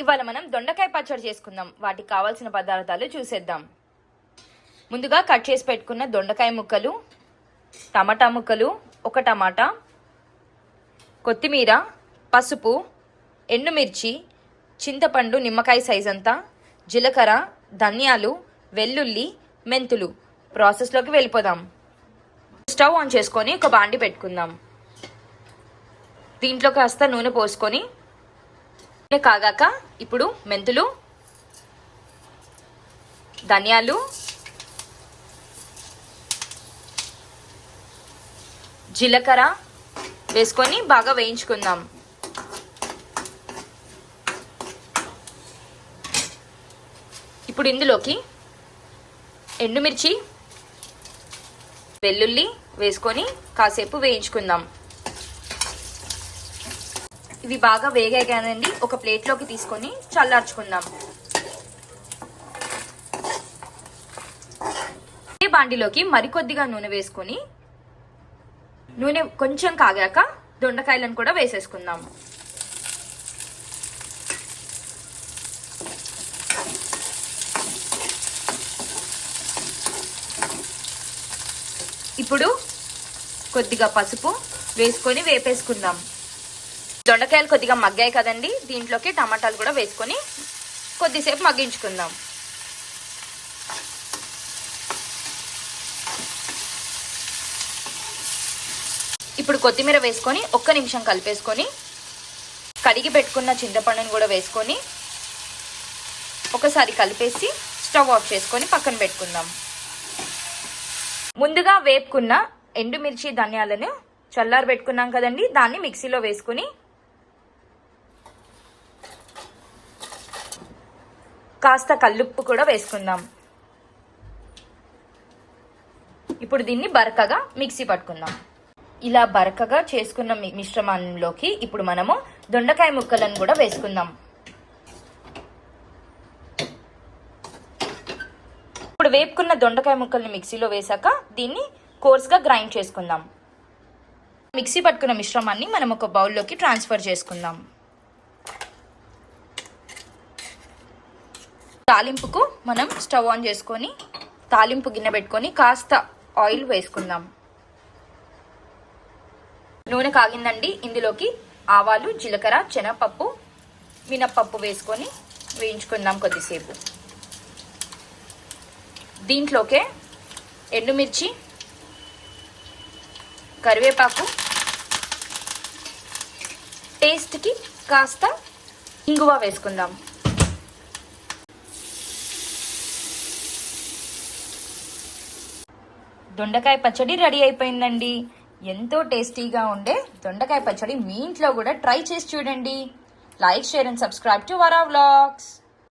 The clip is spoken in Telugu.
ఇవాళ మనం దొండకాయ పచ్చడి చేసుకుందాం. వాటికి కావాల్సిన పదార్థాలు చూసేద్దాం. ముందుగా కట్ చేసి పెట్టుకున్న దొండకాయ ముక్కలు టమాటా ముక్కలు ఒక టమాటా కొత్తిమీర పసుపు ఎండుమిర్చి చింతపండు నిమ్మకాయ సైజ్ అంతా జీలకర్ర ధనియాలు వెల్లుల్లి మెంతులు. ప్రాసెస్లోకి వెళ్ళిపోదాం. స్టవ్ ఆన్ చేసుకొని ఒక బాండి పెట్టుకుందాం. దీంట్లో కాస్త నూనె పోసుకొని కాగాక ఇప్పుడు మెంతులు ధనియాలు జీలకర్ర వేసుకొని బాగా వేయించుకుందాం. ఇప్పుడు ఇందులోకి ఎండుమిర్చి వెల్లుల్లి వేసుకొని కాసేపు వేయించుకుందాం. ఇవి బాగా వేగాగానండి ఒక ప్లేట్లోకి తీసుకొని చల్లార్చుకుందాం. అదే బాండిలోకి మరికొద్దిగా నూనె వేసుకొని నూనె కొంచెం కాగాక దొండకాయలను కూడా వేసేసుకుందాం. ఇప్పుడు కొద్దిగా పసుపు వేసుకొని వేపేసుకుందాం. దొండకాయలు కొద్దిగా మగ్గాయి కదండి. దీంట్లోకి టమాటాలు కూడా వేసుకొని కొద్దిసేపు మగ్గించుకుందాం. ఇప్పుడు కొత్తిమీర వేసుకొని ఒక్క నిమిషం కలిపేసుకొని కడిగి పెట్టుకున్న చింతపండును కూడా వేసుకొని ఒకసారి కలిపేసి స్టవ్ ఆఫ్ చేసుకొని పక్కన పెట్టుకుందాం. ముందుగా వేపుకున్న ఎండుమిర్చి ధనియాలను చల్లారు పెట్టుకున్నాం కదండి. దాన్ని మిక్సీలో వేసుకుని కాస్త కల్లుప్పు కూడా వేసుకుందాం. ఇప్పుడు దీన్ని బరకగా మిక్సీ పట్టుకుందాం. ఇలా బరకగా చేసుకున్న మి- మిశ్రమంలోకి ఇప్పుడు మనము దొండకాయ ముక్కలను కూడా వేసుకుందాం. ఇప్పుడు వేపుకున్న దొండకాయ ముక్కల్ని మిక్సీలో వేసాక దీన్ని కోర్స్గా గ్రైండ్ చేసుకుందాం. మిక్సీ పట్టుకున్న మిశ్రమాన్ని మనం ఒక బౌల్లోకి ట్రాన్స్ఫర్ చేసుకుందాం. తాలింపుకు మనం స్టవ్ ఆన్ చేసుకొని తాలింపు గిన్నె పెట్టుకొని కాస్త ఆయిల్ వేసుకుందాం. నూనె కాగిందండి. ఇందులోకి ఆవాలు జీలకర్ర శనగపప్పు మినప్పప్పు వేసుకొని వేయించుకుందాం కొద్దిసేపు. దీంట్లోకే ఎండుమిర్చి కరివేపాకు టేస్ట్కి కాస్త ఇంగువ వేసుకుందాం. దొండకాయ పచ్చడి రెడీ అయిపోయిందండి. ఎంతో టేస్టీగా ఉండే దొండకాయ పచ్చడి మీ ఇంట్లో కూడా ట్రై చేసి చూడండి. Like share and subscribe to Vara vlogs.